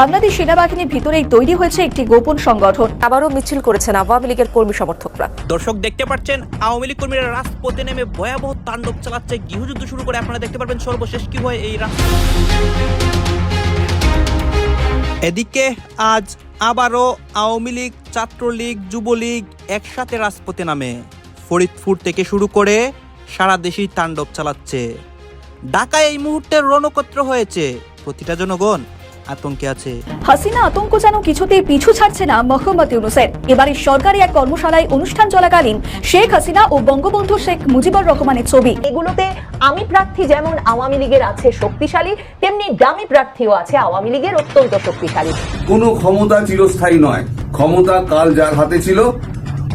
বাংলাদেশ সেনাবাহিনীর ভিতরেই তৈরি হয়েছে একটি গোপন সংগঠন। আবারও মিছিল করেছেন আওয়ামী লীগের কর্মী সমর্থকরা। দর্শক, দেখতে পাচ্ছেন, আওয়ামী লীগ কর্মীরা রাজপথে নেমে ভয়াবহ তাণ্ডব চালাচ্ছে। গৃহযুদ্ধ শুরু করে আপনারা দেখতে পারবেন সর্বশেষ কি হয় এই এদিকে আজ আবারও আওয়ামী লীগ, ছাত্রলীগ, যুবলীগ একসাথে রাজপথে নামে। ফরিদপুর থেকে শুরু করে সারা দেশেই তাণ্ডব চালাচ্ছে। ঢাকায় এই মুহূর্তে রণক্ষেত্র হয়েছে প্রতিটা জনগণ। আতঙ্কে আছে। হাসিনা আতঙ্ক যেন কিছুতেই পিছু ছাড়ছে না মোহাম্মদ ইউনুসের। এবারে সরকারি এক কর্মশালায় অনুষ্ঠান চলাকালীন শেখ হাসিনা ও বঙ্গবন্ধু শেখ মুজিবুর রহমানের ছবি। এগুলোতে আমি প্রার্থী যেমন আওয়ামী লীগের আছে শক্তিশালী তেমনি ডামি প্রার্থীও আছে আওয়ামী লীগের অত্যন্ত শক্তিশালী। কোনো ক্ষমতা চিরস্থায়ী নয়। ক্ষমতা কাল যার হাতে ছিল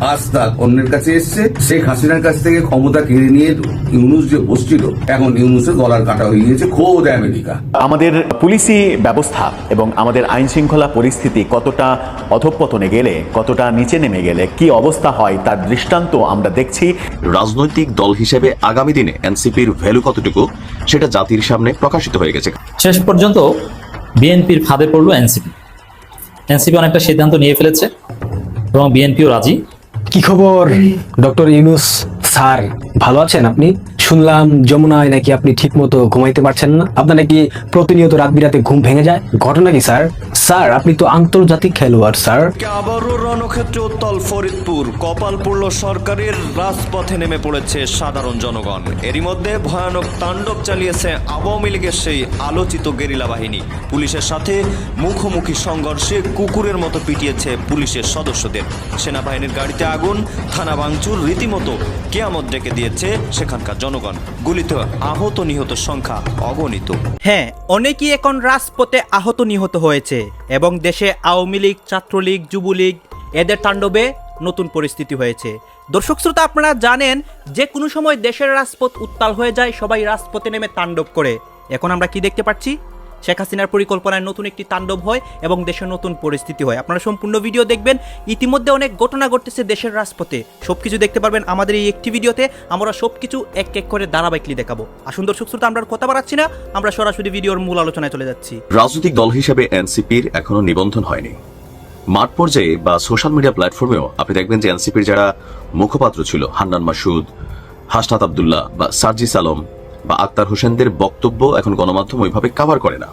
আজ তার অন্যের কাছে এসছে। শেখ হাসিনার কাছ থেকে ক্ষমতা কেড়ে নিয়ে ইউনুস যে বসছিল এখন ইউনুসের গলার কাটা হয়ে গিয়েছে খোদ আমেরিকা। আমাদের পুলিশি ব্যবস্থা এবং আমাদের আইন শৃঙ্খলা পরিস্থিতি কতটা অধঃপতনে গেলে কতটা নিচে নেমে গেলে কি অবস্থা হয় তার দৃষ্টান্ত আমরা দেখছি। রাজনৈতিক দল হিসেবে আগামী দিনে এনসিপির ভ্যালু কতটুকু সেটা জাতির সামনে প্রকাশিত হয়ে গেছে। শেষ পর্যন্ত বিএনপির ফাঁদে পড়ল এনসিপি। এনসিপি অনেকটা সিদ্ধান্ত নিয়ে ফেলেছে এবং বিএনপিও রাজি। কি খবর? ডক্টর ইউনুস স্যার ভালো আছেন আপনি? শুনলাম যমুনায় নাকি আপনি ঠিক মতো ঘুমাইতে পারছেন না। আপনার নাকি প্রতিনিয়ত রাত বিরাতে ঘুম ভেঙে যায়? ঘটনা কি, স্যার? স্যার, আপনি তো আন্তর্জাতিক খেলোয়াড়, স্যার। আবারও রণক্ষেত্রে উত্তল ফরিদপুর। কপাল পড়ল সরকারের রাজপথে নেমে পড়েছে সাধারণ জনগণ। এরই মধ্যে ভয়ানক তাণ্ডব চালিয়েছে আওয়ামী লীগের সেই আলোচিত গেরিলা বাহিনী। পুলিশের সাথে মুখোমুখি সংঘর্ষে কুকুরের মতো পিটিয়েছে পুলিশের সদস্যদের। সেনাবাহিনীর গাড়িতে আগুন, থানা ভাঙচুর, রীতিমতো কেয়ামত ডেকে দিয়েছে সেখানকার জনগণ। গুলিতে আহত নিহত সংখ্যা অগণিত। হ্যাঁ অনেকেই এখন রাজপথে আহত নিহত হয়েছে এবং দেশে আওয়ামী লীগ, ছাত্রলীগ, যুবলীগ, এদের তাণ্ডবে নতুন পরিস্থিতি হয়েছে। দর্শক শ্রোতা, আপনারা জানেন, যে কোনো সময় দেশের রাজপথ উত্তাল হয়ে যায়, সবাই রাজপথে নেমে তাণ্ডব করে। এখন আমরা কি দেখতে পাচ্ছি? শেখ হাসিনার পরিকল্পনায় নতুন একটি তাণ্ডব হয় এবং দেশের নতুন পরিস্থিতি হয়। আপনারা সম্পূর্ণ ভিডিও দেখবেন। ইতিমধ্যে অনেক ঘটনা ঘটতেছে দেশের রাজপথে। সবকিছু দেখতে পারবেন আমাদের এই একটি ভিডিওতে। আমরা সবকিছু এক এক করে ধারাবাহিকলি দেখাবো। আসুন দর্শক শ্রোতা, আমরা কথা বাড়াচ্ছি না। আমরা সরাসরি ভিডিওর মূল আলোচনায় চলে যাচ্ছি। রাজনৈতিক দল হিসেবে এনসিপির এখনও নিবন্ধন হয়নি। মাঠ পর্যায়ে বা সোশ্যাল মিডিয়া প্ল্যাটফর্মেও আপনি দেখবেন যে এনসিপির যারা মুখপাত্র ছিল, হান্নান মাসুদ, হাসনাত আবদুল্লাহ বা সার্জিস আলম বা আক্তার হোসেনদের বক্তব্য এখন গণমাধ্যম ওইভাবে কাভার করে না।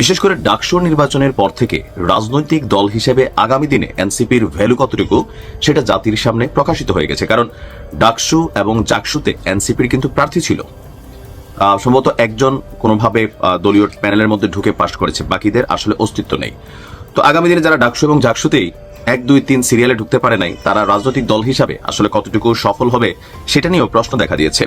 বিশেষ করে ডাকসুর নির্বাচনের পর থেকে রাজনৈতিক দল হিসেবে আগামী দিনে এনসিপির ভ্যালু কতটুকু সেটা জাতির সামনে প্রকাশিত হয়ে গেছে। কারণ ডাকসু এবং জাকসুতে এনসিপির কিন্তু প্রার্থী ছিল। সম্ভবত একজন কোনোভাবে দলীয় প্যানেলের মধ্যে ঢুকে পাশ করেছে, বাকিদের আসলে অস্তিত্ব নেই। তো আগামী দিনে যারা ডাকসু এবং জাকসুতেই এক, দুই, তিন সিরিয়ালে ঢুকতে পারে নাই, তারা রাজনৈতিক দল হিসাবে আসলে কতটুকু সফল হবে সেটা নিয়েও প্রশ্ন দেখা দিয়েছে।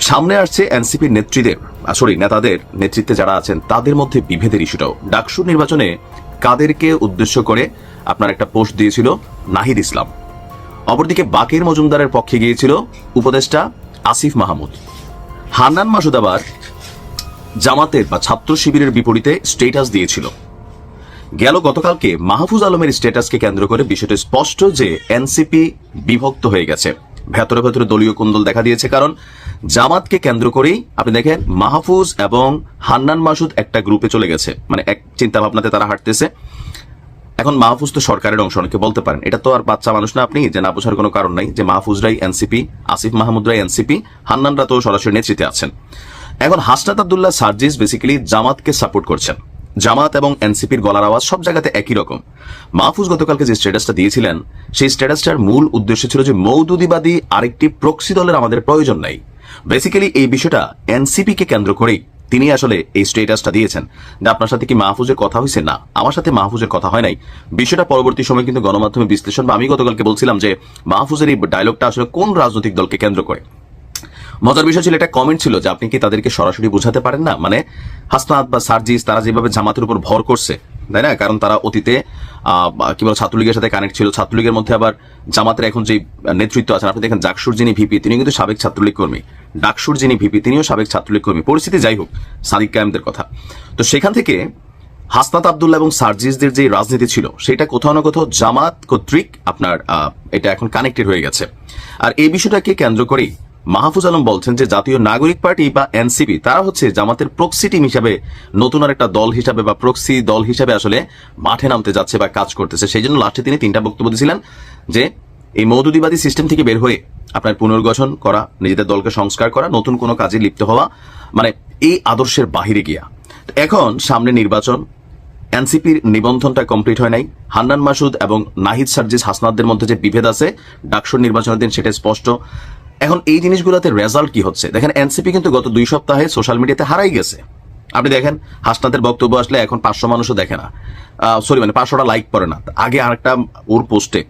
সামনে আসছে এনসিপির নেত্রীদের সরি নেতাদের নেতৃত্বে যারা আছেন, তাদের মধ্যে বিভেদের ইস্যুটাও। ডাকসুর নির্বাচনে কাদেরকে উদ্দেশ্য করে আপনার একটা পোস্ট দিয়েছিল নাহিদ ইসলাম। অপরদিকে বাকের মজুমদারের পক্ষে গিয়েছিল উপদেষ্টা আসিফ মাহমুদ। হান্নান মাসুদ আবার জামাতের বা ছাত্র শিবিরের বিপরীতে স্টেটাস দিয়েছিল। গেল গতকালকে মাহফুজ আলমের স্টেটাসকে কেন্দ্র করে বিষয়টি স্পষ্ট যে এনসিপি বিভক্ত হয়ে গেছে। ভেতরে ভেতরে দলীয় কুন্দল দেখা দিয়েছে, কারণ জামাতকে কেন্দ্র করেই আপনি দেখেন মাহফুজ এবং হান্নান মাসুদ একটা গ্রুপে চলে গেছে। মানে এক চিন্তা ভাবনাতে তারা হাঁটতেছে। এখন মাহফুজ তো সরকারের অংশ, অনেকে বলতে পারেন। এটা তো আর বাচ্চা মানুষ না আপনি, যে না বোঝার কোনো কারণ নাই, যে মাহফুজরাই এনসিপি, আসিফ মাহমুদরাই এনসিপি, হান্নানরা তো সরাসরি নেতৃত্বে আছেন। এখন হাসনাত আবদুল্লাহ সার্জিস বেসিক্যালি জামাতকে সাপোর্ট করছেন। জামাত এবং এনসিপির গলার আওয়াজ সব জায়গাতে একই রকম। মাহফুজ গতকালকে যে স্ট্যাটাসটা দিয়েছিলেন, সেই স্ট্যাটাসটার মূল উদ্দেশ্য ছিল যে মৌদুদিবাদী আরেকটি প্রক্সি দলের আমাদের প্রয়োজন নাই। বেসিক্যালি এই বিষয়টা এনসিপি কে কেন্দ্র করেই তিনি আসলে এই স্টেটাসটা দিয়েছেন। যে আপনার সাথে কি মাহফুজের কথা হয়েছে? না, আমার সাথে মাহফুজের কথা হয় নাই। বিষয়টা পরবর্তী সময় কিন্তু গণমাধ্যমে বিশ্লেষণ বা আমি গতকালকে বলছিলাম যে মাহফুজের এই ডায়লগটা আসলে কোন রাজনৈতিক দলকে কেন্দ্র করে? মজার বিষয় ছিল, একটা কমেন্ট ছিল যে আপনি কি তাদেরকে সরাসরি বোঝাতে পারেন না? মানে হাসনাত বা সার্জিস, তারা যেভাবে জামাতের উপর ভর করছে, তাই না? কারণ তারা অতীতে কি বলে, ছাত্রলীগের সাথে কানেক্ট ছিল, ছাত্রলীগের মধ্যে আবার জামাতের এখন যে নেতৃত্ব আছেন, আপনি দেখেন জাকসুর যিনি ভিপি তিনি কিন্তু সাবেক ছাত্রলীগ কর্মী। ডাকসুর যিনি ভিপি তিনিও সাবেক ছাত্রলীগ কর্মী। পরিস্থিতি যাই হোক, সাদিক কায়েমদের কথা। তো সেখান থেকে হাসনাত আবদুল্লাহ এবং সার্জিসদের যে রাজনীতি ছিল, সেটা কোথাও না কোথাও জামাত কর্তৃক আপনার এটা এখন কানেক্টেড হয়ে গেছে। আর এই বিষয়টাকে কেন্দ্র করেই মাহফুজ আলম বলছেন যে জাতীয় নাগরিক পার্টি বা এনসিপি, তারা হচ্ছে জামাতের প্রক্সি টিম হিসাবে, নতুন আর একটা দল হিসাবে বা প্রক্সি দল হিসাবে আসলে মাঠে নামতে যাচ্ছে বা কাজ করতেছে। সেই জন্য লাস্টে তিনি তিনটা বক্তব্য দিয়েছিলেন যে, এই মৌদুদিবাদী সিস্টেম থেকে বের হয়ে আপনার পুনর্গঠন করা, নিজেদের দলকে সংস্কার করা, নতুন কোনো কাজে লিপ্ত হওয়া মানে এই আদর্শের বাহিরে গিয়া। এখন সামনে নির্বাচন, এনসিপির নিবন্ধনটা কমপ্লিট হয় নাই। হান্নান মাসুদ এবং নাহিদ সার্জিস হাসনাদদের মধ্যে যে বিভেদ আছে, ডাকসুর নির্বাচনের দিন সেটা স্পষ্ট। এখন এই জিনিসগুলোতে রেজাল্ট কি হচ্ছে? দেখেন এনসিপি কিন্তু গত দুই সপ্তাহে সোশ্যাল মিডিয়াতে হারাই গেছে। আপনি দেখেন হাসনাদের বক্তব্য আসলে এখন পাঁচশো মানুষও দেখে না। সরি মানে পাঁচশোটা লাইক করে না। আগে আরেকটা ওর পোস্টে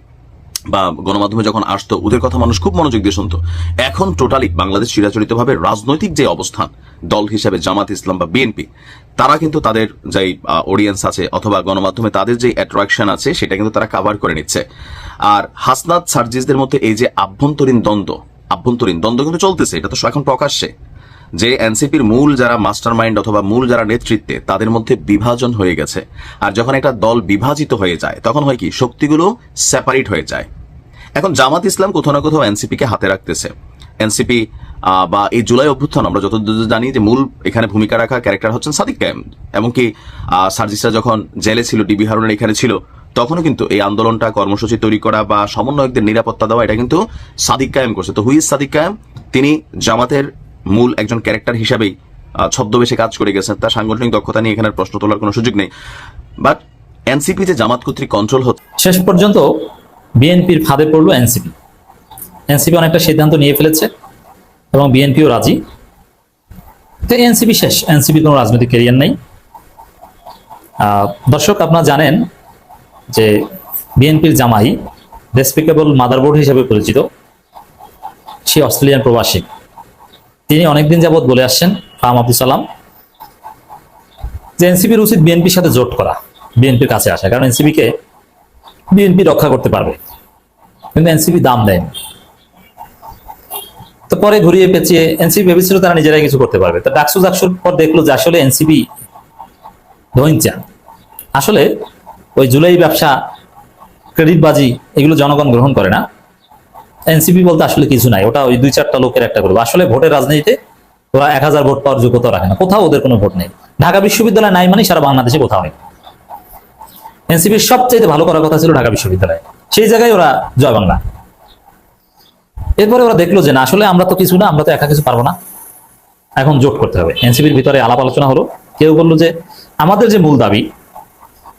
বা গণমাধ্যমে যখন আসতো, ওদের কথা মানুষ খুব মনোযোগ দিয়ে শুনতো। এখন টোটালি বাংলাদেশ চিরাচরিত ভাবে রাজনৈতিক যে অবস্থান, দল হিসেবে জামাত ইসলাম বা বিএনপি তারা কিন্তু তাদের যে অডিয়েন্স আছে অথবা গণমাধ্যমে তাদের যে অ্যাট্রাকশন আছে, সেটা কিন্তু তারা কাভার করে নিচ্ছে। আর হাসনাত সার্জিসদের মধ্যে এই যে আভ্যন্তরীণ দ্বন্দ্ব আভ্যন্তরীণ দ্বন্দ্ব কিন্তু চলতেছে, এটা তো এখন প্রকাশ্যে। যে এনসিপির মূল যারা মাস্টার মাইন্ড অথবা মূল যারা নেতৃত্বে, তাদের মধ্যে বিভাজন হয়ে গেছে। আর যখন একটা দল বিভাজিত হয়ে যায়, তখন হয় কি, শক্তিগুলো সেপারেট হয়ে যায়। এখন জামাত ইসলাম কোথাও না কোথাও এনসিপি কে হাতে রাখতেছে। এনসিপি বা এই জুলাই অভ্যুত্থান, আমরা যতদূর জানি যে মূল এখানে ভূমিকা রাখা ক্যারেক্টার হচ্ছেন সাদিক কায়েম। এমনকি সার্জিসরা যখন জেলে ছিল ডিবি হারুনের এখানে ছিল তখনও কিন্তু এই আন্দোলনটা কর্মসূচি তৈরি করা বা সমন্বয়কদের নিরাপত্তা দেওয়া, এটা কিন্তু সাদিক কায়েম করছে। তো হুইজ সাদিক কায়েম? তিনি জামাতের মূল একজন ক্যারেক্টার হিসাবেই ছদ্মবেশে কাজ করে গেছেন। তার সাংগঠনিক দক্ষতা নিয়ে এখানে প্রশ্ন তোলার কোনো সুযোগ নেই। বাট এনসিপি যে জামাত কর্তৃক কন্ট্রোল হচ্ছে। শেষ পর্যন্ত বিএনপির ফাঁদে পড়ল এনসিপি। এনসিপি অনেকটা সিদ্ধান্ত নিয়ে ফেলেছে এবং বিএনপিও রাজি। তো এনসিপি শেষ। এনসিপি কোনো রাজনৈতিক ক্যারিয়ার নেই। দর্শক, আপনারা জানেন যে বিএনপির জামাই রেসপেক্টেবল মাদারবোর্ড হিসেবে পরিচিত, সে অস্ট্রেলিয়ান প্রবাসী। তিনি অনেকদিন যাবৎ বলে আসছেন, ফাহাম আব্দুল সালাম, যে এনসিপির উচিত বিএনপির সাথে জোট করা, বিএনপির কাছে আসা, কারণ এনসিপিকে বিএনপি রক্ষা করতে পারবে। কিন্তু এনসিপি দাম দেয়নি। তো পরে ঘুরিয়ে পেঁচিয়ে এনসিপি ভেবেছিল তারা নিজেরাই কিছু করতে পারবে। তো ডাকসু ডাকসুর পর দেখল যে আসলে এনসিপি ধৈঞ্চা আসলে ওই জুলাই ব্যবসা ক্রেডিটবাজি এগুলো জনগণ গ্রহণ করে না। এনসিপি বলতে আসলে কিছু নাই, ওটা ওই দুই চারটা লোকের একটা গ্রুপ আসলে ভোটের রাজনীতিতে ওরা এক হাজার ভোট পাওয়ার যোগ্যতা রাখে না, কোথাও ওদের কোনো ভোট নেই। ঢাকা বিশ্ববিদ্যালয় নাই মানে সারা বাংলাদেশে কোথাও নেই। এনসিপির সবচেয়ে ভালো করার কথা ছিল ঢাকা বিশ্ববিদ্যালয়। সেই জায়গায় ওরা জয় বাংলা। এরপরে ওরা দেখল যে না, আসলে আমরা তো কিছু না, আমরা তো একা কিছু পারব না। এখন জোট করতে হবে। এনসিপির ভিতরে আলাপ আলোচনা হলো। কেউ বলল যে, আমাদের যে মূল দাবি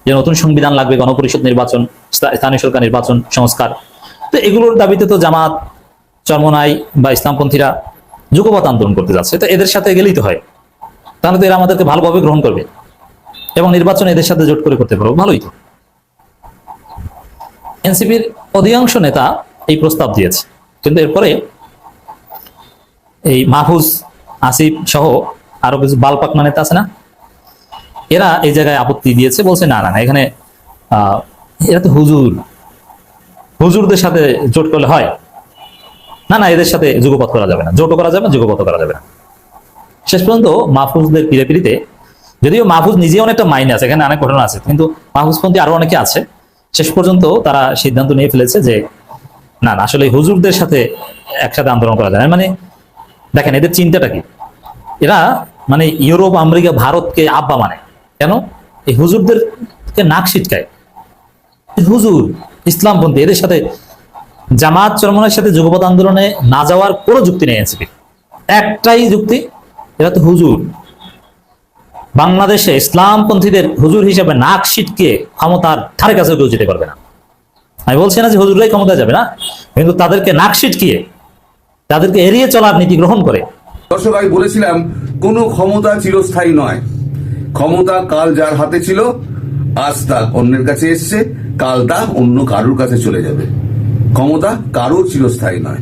যে নতুন সংবিধান লাগবে, গণপরিষদ নির্বাচন স্থানীয় সরকার নির্বাচন, সংস্কার। তো এগুলোর দাবিতে তো জামাত, চরমনাই বা ইসলামপন্থীরা যুগপথ আন্দোলন করতে যাচ্ছে। তো এদের সাথে গেলেই তো হয়। তাহলে তো এরা আমাদেরকে ভালোভাবে গ্রহণ করবে। এবং নির্বাচন এদের সাথে জোট করে করতে পারব ভালোই তো। এনসিপির অধিকাংশ নেতা এই প্রস্তাব দিয়েছে। কিন্তু এরপরে এই মাহফুজ, আসিফ সহ আরও কিছু বালপাকনা নেতা আছে না? এরা এই জায়গায় আপত্তি দিয়েছে, বলছে না না এখানে এরা তো হুজুর। হুজুরদের সাথে জোট করলে হয়। না না, এদের সাথে যুগপথ করা যাবে না। জোটও করা যাবে না যুগপথ করা যাবে না। শেষ পর্যন্ত মাহফুজদের পিড়ে পিড়িতে যদিও মাহফুজ নিজে অনেকটা মাইনে আছে, এখানে অনেক ঘটনা আছে, কিন্তু মাহফুজপন্থী আরও অনেকে আছে। শেষ পর্যন্ত তারা সিদ্ধান্ত নিয়ে ফেলেছে যে, না না, আসলে হুজুরদের সাথে একসাথে আন্দোলন করা যায়। মানে দেখেন, এদের চিন্তাটা কি? এরা মানে ইউরোপ, আমেরিকা, ভারতকে আব্বা মানে। কেন? এই হুজুরদেরকে নাক ছিটকায়। হুজুর, ইসলামপন্থী, এদের সাথে জামাত চরমনের সাথে যুগপথ আন্দোলনে না যাওয়ার কোনো যুক্তি নেই এনসিপি একটাই যুক্তি, এরা তো হুজুর। বাংলাদেশে ইসলামপন্থীদের হুজুর হিসেবে নাক ছিটকে ক্ষমতার ধারে কাছে কেউ যেতে পারবে না। আমি বলছি না যে হুজুরাই ক্ষমতা যাবে না, কিন্তু তাদেরকে নাক ছিটকিয়ে, তাদেরকে এড়িয়ে চলার নীতি গ্রহণ করে। দর্শক, আমি বলেছিলাম, কোনো ক্ষমতা চিরস্থায়ী নয়। ক্ষমতা কাল যার হাতে ছিল, আজ তা অন্যের কাছে এসছে, কাল তা অন্য কারুর কাছে চলে যাবে। ক্ষমতা কারোর চিরস্থায়ী নয়।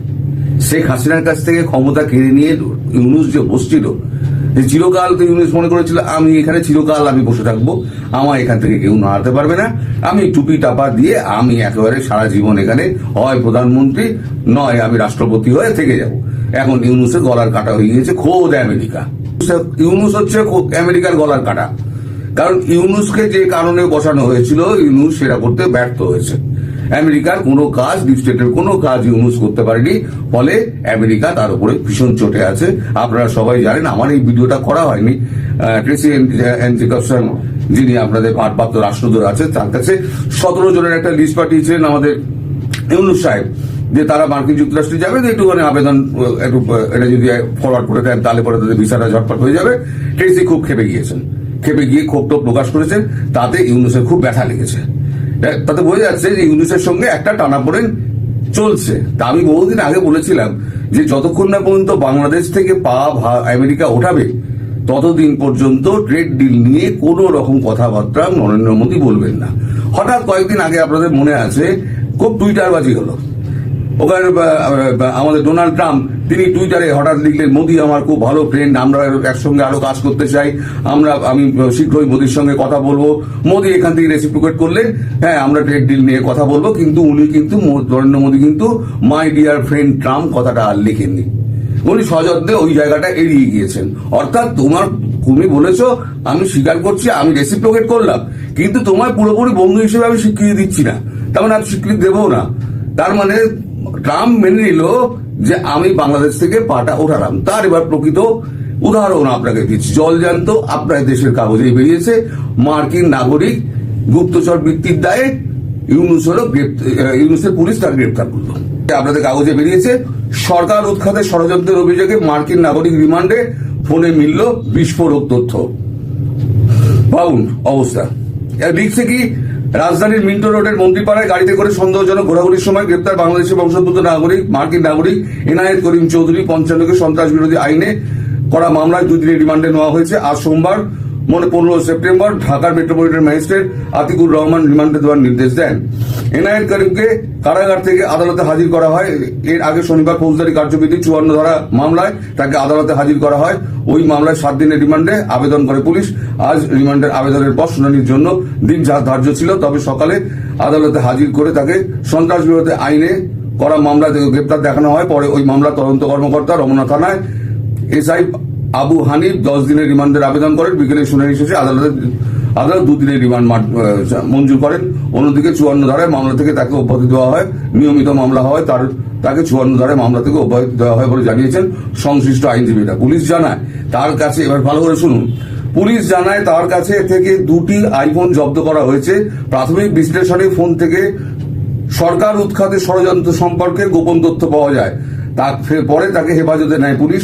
শেখ হাসিনার কাছ থেকে ক্ষমতা কেড়ে নিয়ে ইউনুস যে বসছিল, যে চিরকাল তো ইউনুস মনে করেছিল, আমি এখানে চিরকাল আমি বসে থাকব আমার এখান থেকে কেউ নাড়াতে পারবে না। আমি টুপি টাপা দিয়ে আমি একেবারে সারা জীবন এখানে, হয় প্রধানমন্ত্রী, নয় আমি রাষ্ট্রপতি হয়ে থেকে যাব। এখন ইউনুসের গলার কাটা হয়ে গিয়েছে, খোদ আমেরিকা। ইউনুস হচ্ছে আমেরিকার গলার কাটা। কারণ ইউনুসকে যে কারণে বসানো হয়েছিল, ইউনুস সেটা করতে ব্যর্থ হয়েছে। আমেরিকার কোনো কাজ, ডিপ স্টেটের কোনো কাজ ইউনুস করতে পারেনি। ফলে আমেরিকা তার উপরে ভীষণ চটে আছে। আপনারা সবাই জানেন, আমার এই ভিডিওটা করা হয়নি। ট্রেসি যিনি আপনাদের ভারপ্রাপ্ত রাষ্ট্রদূত আছে তার কাছে সতেরো জনের একটা লিস্ট পাঠিয়েছিলেন আমাদের ইউনুস সাহেব। যে তারা মার্কিন যুক্তরাষ্ট্রে যাবে তো একটুখানি আবেদন একটু এটা যদি ফরওয়ার্ড করে দেন, তাহলে পরে তাদের ভিসাটা ঝটপট হয়ে যাবে। ট্রেসি খুব খেপে গিয়েছেন। খেপে গিয়ে ক্ষোভ টোপ প্রকাশ করেছেন। তাতে ইউনুসের খুব ব্যথা লেগেছে। তাতে বোঝা যাচ্ছে যে ইউনুসের সঙ্গে একটা টানাপোড়েন চলছে। তা আমি বহুদিন আগে বলেছিলাম যে যতক্ষণ না পর্যন্ত বাংলাদেশ থেকে পা আমেরিকা ওঠাবে, ততদিন পর্যন্ত ট্রেড ডিল নিয়ে কোনো রকম কথাবার্তা নরেন্দ্র মোদী বলবেন না। হঠাৎ কয়েকদিন আগে আপনাদের মনে আছে, খুব টুইটারবাজি হলো। ওখানে আমাদের ডোনাল্ড ট্রাম্প, তিনি টুইটারে হঠাৎ লিখলেন, মোদি আমার খুব ভালো ফ্রেন্ড আমরা একসঙ্গে আরও কাজ করতে চাই, আমরা, আমি শীঘ্রই মোদির সঙ্গে কথা বলব। মোদি এখান থেকে রেসিপ্রিকেট করলেন হ্যাঁ আমরা ট্রেড ডিল নিয়ে কথা বলব, কিন্তু উনি কিন্তু নরেন্দ্র মোদী কিন্তু মাই ডিয়ার ফ্রেন্ড ট্রাম্প কথাটা আর লিখেননি। উনি সযত্নে ওই জায়গাটা এড়িয়ে গিয়েছেন। অর্থাৎ তোমার, তুমি বলেছ, আমি স্বীকার করছি, আমি রেসিপ্রোকেট করলাম, কিন্তু তোমার পুরোপুরি বন্ধু হিসেবে আমি স্বীকৃতি দিচ্ছি না। তার মানে আমি স্বীকৃতি দেবো না। তার মানে ট্রাম্প মেনে নিল যে আমি বাংলাদেশ থেকে পাটা ওঠালাম। তার এবার প্রকৃত উদাহরণ আপনাকে দিচ্ছি। জল জলজান্ত আপনার দেশের কাগজে বেরিয়েছে। মার্কিন নাগরিক গুপ্তচর বৃত্তির দায়ে ইউনুস হলো গ্রেপ্ত- আহ, ইউনুসের পুলিশ তার গ্রেপ্তার করল। আপনাদের কাগজে বেরিয়েছে। সরকার উৎখাতে ষড়যন্ত্রের অভিযোগে মার্কিন নাগরিক রিমান্ডে ফোনে মিলল বিস্ফোরক তথ্য। পাউন অবস্থা। লিখছে কি রাজধানীর মিন্টো রোডের মন্ত্রীপাড়ায় গাড়িতে করে সন্দেহজনক ঘোরাঘুরির সময় গ্রেপ্তার বাংলাদেশের বংশোদ্ভূত নাগরিক, মার্কিন নাগরিক এনায়েত করিম চৌধুরী, পঞ্চান্নকে সন্ত্রাস বিরোধী আইনে করা মামলায় দুই দিনের রিমান্ডে নেওয়া হয়েছে। আজ সোমবার মনে পনেরো সেপ্টেম্বর, ঢাকার মেট্রোপলিটন ম্যাজিস্ট্রেট আতিকুর রহমান রিমান্ডে দেওয়ার নির্দেশ দেন। এনআইএন করিমকে কারাগার থেকে আদালতে হাজির করা হয়। এর আগে শনিবার ফৌজদারি কার্যবিধি চুয়ান্ন ধারা মামলায় তাকে আদালতে হাজির করা হয়। ওই মামলায় সাত দিনের রিমান্ডে আবেদন করে পুলিশ। আজ রিমান্ডের আবেদনের পর শুনানির জন্য দিন যা ধার্য ছিল। তবে সকালে আদালতে হাজির করে তাকে সন্ত্রাস বিরোধী আইনে করা মামলা গ্রেপ্তার দেখানো হয়। পরে ওই মামলা তদন্ত কর্মকর্তা রমনা থানায় এসআই আবু হানিফ দশ দিনের রিমান্ডের আবেদন করেন, বিকেলে শুনানি শেষে আদালতে, আদালত দুদিনের রিমান্ড মঞ্জুর করেন। অন্যদিকে চুয়ান্ন ধারায় মামলা থেকে তাকে অব্যাহতি দেওয়া হয়। নিয়মিত মামলা হয়, তার, তাকে চুয়ান্ন ধারায় মামলা থেকে অব্যাহতি দেওয়া হয় বলে জানিয়েছেন সংশ্লিষ্ট আইনজীবীরা। পুলিশ জানায়, তার কাছে, এবার ভালো করে শুনুন। পুলিশ জানায় তার কাছে থেকে দুটি আইফোন জব্দ করা হয়েছে। প্রাথমিক বিশ্লেষণে ফোন থেকে সরকার উৎখাতে ষড়যন্ত্র সম্পর্কে গোপন তথ্য পাওয়া যায়। তা ফের পরে তাকে হেফাজতে নেয় পুলিশ।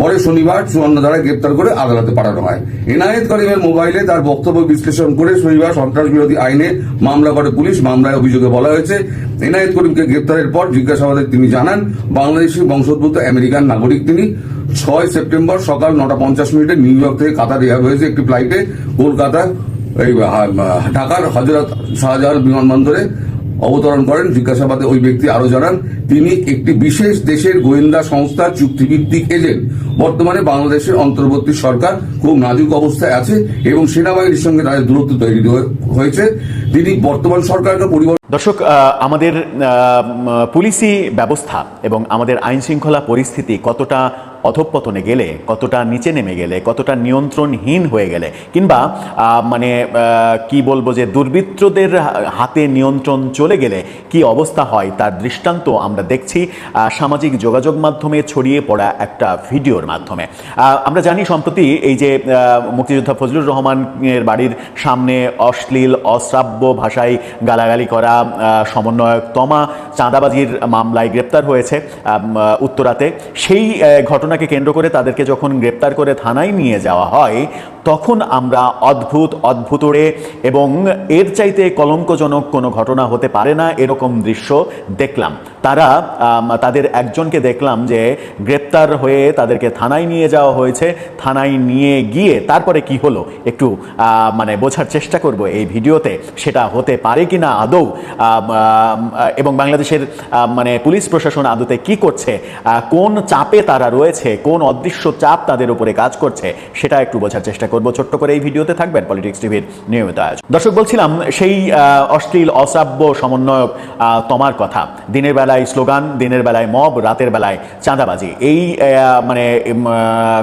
পরে শনিবার চুয়ান্ন দ্বারা গ্রেপ্তার করে আদালতে পাঠানো হয়। এনায়েত করিমের মোবাইলে তার বক্তব্য বিশ্লেষণ করে শনিবার সন্ত্রাস বিরোধী আইনে মামলা করে পুলিশ মামলায় অভিযোগে বলা হয়েছে, এনায়েত করিমকে গ্রেপ্তারের পর জিজ্ঞাসাবাদে তিনি জানান, বাংলাদেশি বংশোদ্ভূত আমেরিকান নাগরিক তিনি ছয় সেপ্টেম্বর সকাল নটা পঞ্চাশ মিনিটে নিউ ইয়র্ক থেকে কাতার এয়ার হয়েছে একটি ফ্লাইটে কলকাতা, এই ঢাকার হজরত শাহজাহান বিমানবন্দরে অবতরণ করেন। জিজ্ঞাসাবাদে ওই ব্যক্তি আরও জানান, তিনি একটি বিশেষ দেশের গোয়েন্দা সংস্থার চুক্তিভিত্তিক এজেন্ট। বর্তমানে বাংলাদেশের অন্তর্বর্তী সরকার খুব নাজুক অবস্থায় আছে এবং সেনাবাহিনীর সঙ্গে তাদের দূরত্ব তৈরি হয়ে- হয়েছে। তিনি বর্তমান সরকারকে পরিবর্তন দর্শক আমাদের পুলিশি ব্যবস্থা এবং আমাদের আইন শৃঙ্খলা পরিস্থিতি কতটা অধঃপতনে গেলে, কতটা নিচে নেমে গেলে, কতটা নিয়ন্ত্রণহীন হয়ে গেলে, কিংবা মানে কি বলব যে দুর্বৃত্তদের হাতে নিয়ন্ত্রণ চলে গেলে কি অবস্থা হয় তার দৃষ্টান্ত আমরা দেখছি সামাজিক যোগাযোগ মাধ্যমে ছড়িয়ে পড়া একটা ভিডিওর মাধ্যমে। আমরা জানি সম্প্রতি এই যে মুক্তিযোদ্ধা ফজলুর রহমানের বাড়ির সামনে অশ্লীল, অশ্রাব্য ভাষায় গালাগালি করা সমন্বয়ক তমা চাঁদাবাজির মামলায় গ্রেপ্তার হয়েছে উত্তরাতে। সেই ঘটনাকে কেন্দ্র করে তাদেরকে যখন গ্রেপ্তার করে থানায় নিয়ে যাওয়া হয়, তখন আমরা অদ্ভুত, অদ্ভুতরে এবং এর চাইতে কলঙ্কজনক কোনো ঘটনা হতে পারে না, এরকম দৃশ্য দেখলাম। তারা তাদের একজনকে দেখলাম যে গ্রেপ্তার হয়ে তাদেরকে থানায় নিয়ে যাওয়া হয়েছে। থানায় নিয়ে গিয়ে তারপরে কি হলো? একটু মানে বোঝার চেষ্টা করব এই ভিডিওতে। সেটা হতে পারে কি না আদৌ এবং বাংলাদেশের মানে পুলিশ প্রশাসন আদতে কি করছে? কোন চাপে তারা রয়েছে? কোন অদৃশ্য চাপ তাদের উপরে কাজ করছে? সেটা একটু বোঝার চেষ্টা করব। ছোট্ট করে এই ভিডিওতে থাকবেন পলিটিক্স টিভির নিয়মিত আয়োজন। দর্শক, বলছিলাম, সেই অশ্লীল অশ্রাব্য সমন্বয়ক তমার কথা। দিনের বেলা বেলায় স্লোগান, দিনের বেলায় মব, রাতের বেলায় চাঁদাবাজি। এই মানে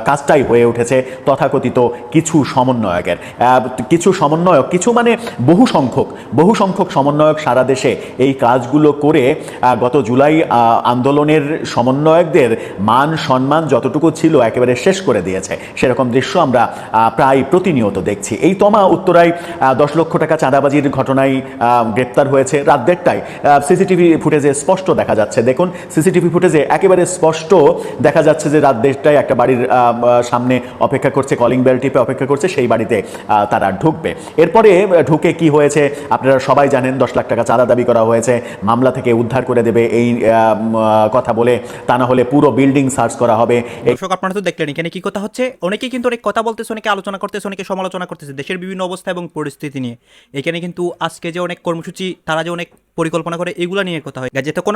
কাজটাই হয়ে উঠেছে তথাকথিত কিছু সমন্বয়কের। কিছু সমন্বয়ক, কিছু মানে বহু সংখ্যক বহু সংখ্যক সমন্বয়ক সারা দেশে এই কাজগুলো করে গত জুলাই আন্দোলনের সমন্বয়কদের মান, সম্মান যতটুকু ছিল একেবারে শেষ করে দিয়েছে। সেরকম দৃশ্য আমরা প্রায় প্রতিনিয়ত দেখছি। এই তমা উত্তরায় দশ লক্ষ টাকা চাঁদাবাজির ঘটনায় গ্রেপ্তার হয়েছে রাত দেড়টায়। সিসিটিভি ফুটেজে স্পষ্ট দেখা যাচ্ছে। দেখুন, সিসিটিভি ফুটেজে একেবারে স্পষ্ট দেখা যাচ্ছে যে রাত দেড়টায় একটা বাড়ির সামনে অপেক্ষা করছে কলিং বেল টিপে অপেক্ষা করছে, সেই বাড়িতে তারা ঢুকবে। এরপরে ঢুকে কি হয়েছে আপনারা সবাই জানেন, দশ লাখ টাকা চাঁদা দাবি করা হয়েছে, মামলা থেকে উদ্ধার করে দেবে এই কথা বলে, তা না হলে পুরো বিল্ডিং সার্চ করা হবে। দর্শক, আপনারা তো দেখলেন এখানে কি কথা হচ্ছে? অনেকে কিন্তু অনেক কথা বলতেছে, অনেকে আলোচনা করতেছে, অনেকে সমালোচনা করতেছে, দেশের বিভিন্ন অবস্থা এবং পরিস্থিতি নিয়ে। এখানে কিন্তু আজকে যে অনেক কর্মসূচি, তারা যে অনেক পরিকল্পনা করে, এগুলো নিয়ে কথা হয়। যেতে কোন